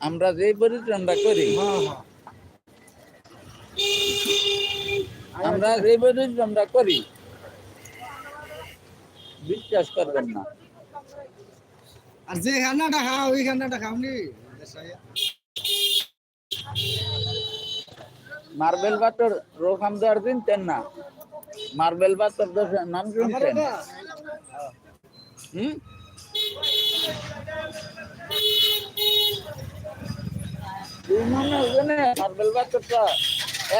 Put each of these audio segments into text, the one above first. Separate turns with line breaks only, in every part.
আমরা যে পরিশ্রমটা করি
হ্যাঁ হ্যাঁ।
আমরা যে পরিশ্রমটা করি বিশ্বাস করবেন না।
আর যে খানাটা খাও ওই খানাটা খাওনি
মার্বেল বাতর রোখাম দেওয়ার চিনতেন না। মার্বেল বাতর নাম শুনছেন? হুম তুই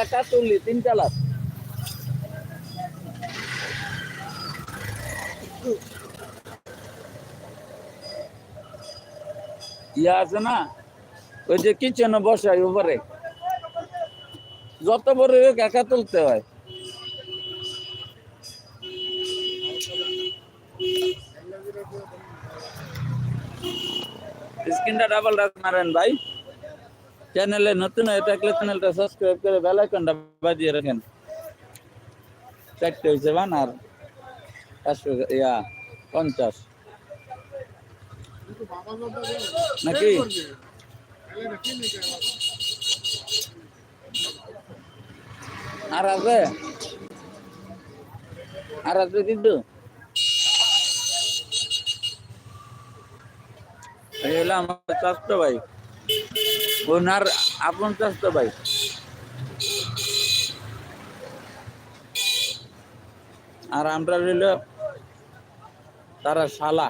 একা তিন ইয়া আছে না? ওই যে কিচেনে বসাই উপরে। যত বড় হোক একা তুলতে হয়। স্ক্রিনটা ডাবল রাখ মারেন ভাই। চ্যানেলে নতুন হয়ে থাকলে চ্যানেলটা সাবস্ক্রাইব করে বেল আইকনটা বাজিয়ে রাখেন। চারটে হয়েছে বান, আর ইয়া, পঞ্চাশ। নাকি? আর আছে? আর আছে কিন্তু এই হলো আমার চাষতো ভাই। ওনার আপন চাষতো ভাই। আর আমরা রইল তারা শালা।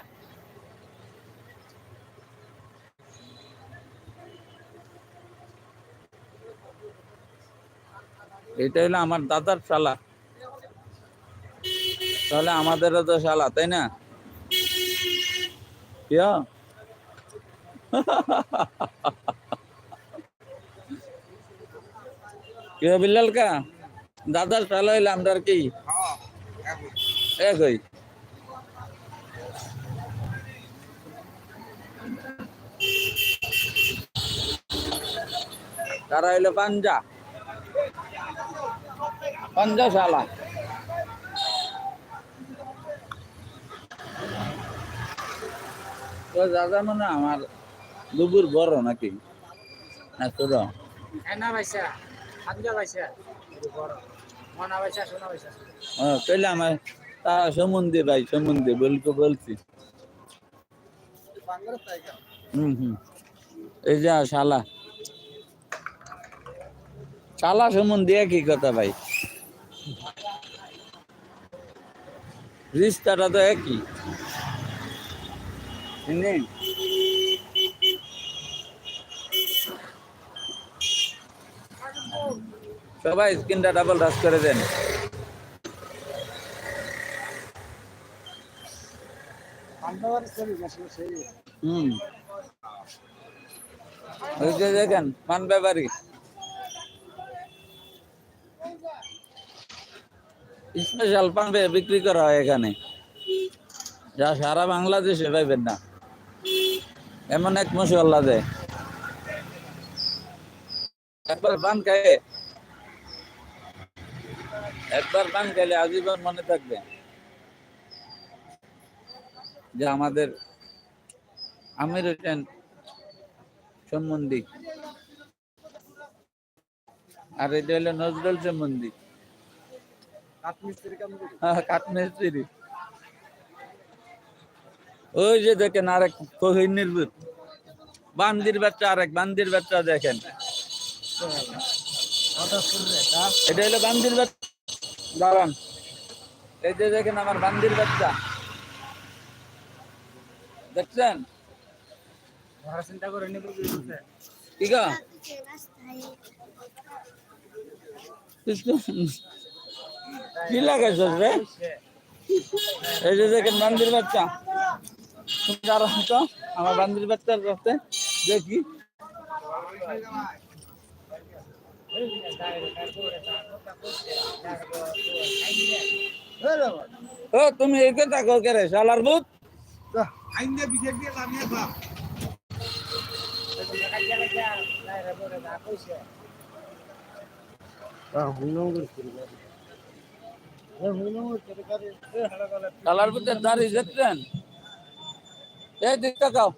এটা হলো আমার দাদার শালা। তাহলে আমাদেরও তো শালা, তাই না? কিয়া কিয়া বিল্লাল কা দাদার শালা হইলে আমরা কি একই তারা হইল পাঞ্জা পাঞ্জা শালা তো দাদা মানে আমার দুপুর বড় নাকি? না ছোট।
হামজা বড়। মনা সোনা
আমার তা সমন্ধে ভাই সমন্ধে বলতে বলছি। হুম হুম। এই যা শালা। শালা সম্বন্ধে একই কথা ভাই। রিস্তাটা তো একই। সবাই স্ক্রিনটা ডাবল রাস করে দেন। হুম। দেখেন ব্যাপারী। স্পেশাল বিক্রি করা হয় এখানে। যা সারা বাংলাদেশে পাইবেন না। এমন এক মশলা দেয়। একবার পান খায় একবার পান খাইলে আজীবন মনে থাকবে যে আমাদের আমির হোসেন সম্বন্ধী। আর এটা হলো নজরুল সম্বন্ধী।
কাঠমিস্ত্রি
হ্যাঁ, ওই যে দেখেন আরেক কহির নির্বুত বান্দির বাচ্চা আরেক বান্দির বাচ্চা দেখেন। এটা হলো বান্দির বাচ্চা। দাঁড়ান। এই যে দেখেন আমার বান্দির বাচ্চা। দেখছেন?
চিন্তা করে নিব
কি গো? কি লাগাইছস রে? এই যে দেখেন বান্দির বাচ্চা। আমার বান্দির বাচ্চার দেখি। ও, তুমি এই কথা কো রে, শালার ভূত।
আইন বিশেষ দিয়ে লামিয়ে খা
শালার ভূতের দাড়ি দেখছেন? এই দিকটা কাও।